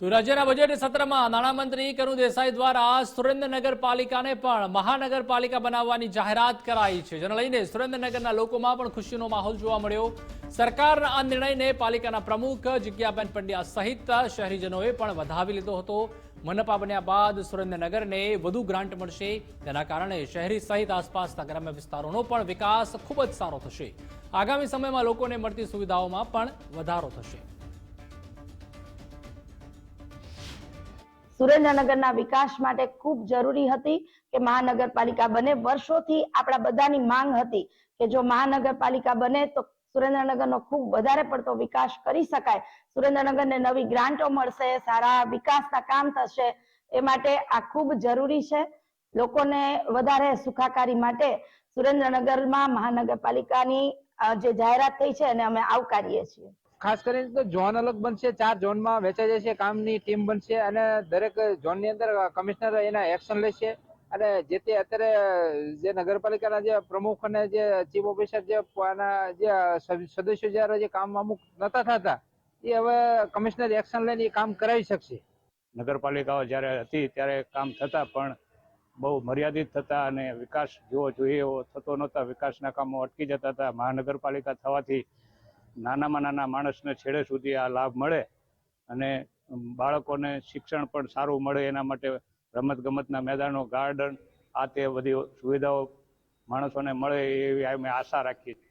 તો રાજ્યના બજેટ સત્રમાં નાણામંત્રી કરુણ દેસાઈ દ્વારા સુરેન્દ્રનગર પાલિકાને પણ મહાનગરપાલિકા બનાવવાની જાહેરાત કરાઈ છે. જેને લઈને સુરેન્દ્રનગરના લોકોમાં પણ ખુશીનો માહોલ જોવા મળ્યો. સરકારના આ નિર્ણયને પાલિકાના પ્રમુખ જગ્યાબેન પંડ્યા સહિત શહેરીજનોએ પણ વધાવી લીધો હતો. મનપા બન્યા બાદ સુરેન્દ્રનગરને વધુ ગ્રાન્ટ મળશે. તેના કારણે શહેરી સહિત આસપાસના ગ્રામ્ય વિસ્તારોનો પણ વિકાસ ખૂબ જ સારો થશે. આગામી સમયમાં લોકોને મળતી સુવિધાઓમાં પણ વધારો થશે. સુરેન્દ્રનગરના વિકાસ માટે ખૂબ જરૂરી હતી કે મહાનગરપાલિકા બને. વર્ષોથી આપણા બધાની માંગ હતી કે જો મહાનગરપાલિકા બને તો સુરેન્દ્રનગરનો ખૂબ વધારે પડતો વિકાસ કરી શકાય. સુરેન્દ્રનગરને નવી ગ્રાન્ટો મળશે, સારા વિકાસના કામ થશે. એ માટે આ ખૂબ જરૂરી છે. લોકોને વધારે સુખાકારી માટે સુરેન્દ્રનગરમાં મહાનગરપાલિકાની જે જાહેરાત થઈ છે એને અમે આવકારીએ છીએ. ખાસ કરીને તો ઝોન અલગ બનશે, ચાર ઝોનમાં વેચાઈ જશે, કામની ટીમ બનશે અને દરેક ઝોનની અંદર કમિશનર એના એક્શન લેશે. અને જે તે અત્યારે જે નગરપાલિકાના જે પ્રમુખ અને જે ચીફ ઓફિસર જે જે સદસ્યો જ્યારે જે કામ અમુક નતા થતા, એ હવે કમિશનર એક્શન લઈને એ કામ કરાવી શકશે. નગરપાલિકાઓ જ્યારે હતી ત્યારે કામ થતા, પણ બહુ મર્યાદિત થતા અને વિકાસ જેવો જોઈએ એવો થતો નહોતા. વિકાસના કામો અટકી જતા હતા. મહાનગરપાલિકા થવાથી નાનામાં નાના માણસને છેડે સુધી આ લાભ મળે અને બાળકોને શિક્ષણ પણ સારું મળે એના માટે રમત ગમતના મેદાનો, ગાર્ડન, આ તે બધી સુવિધાઓ માણસોને મળે એવી અમે આશા રાખીએ છીએ.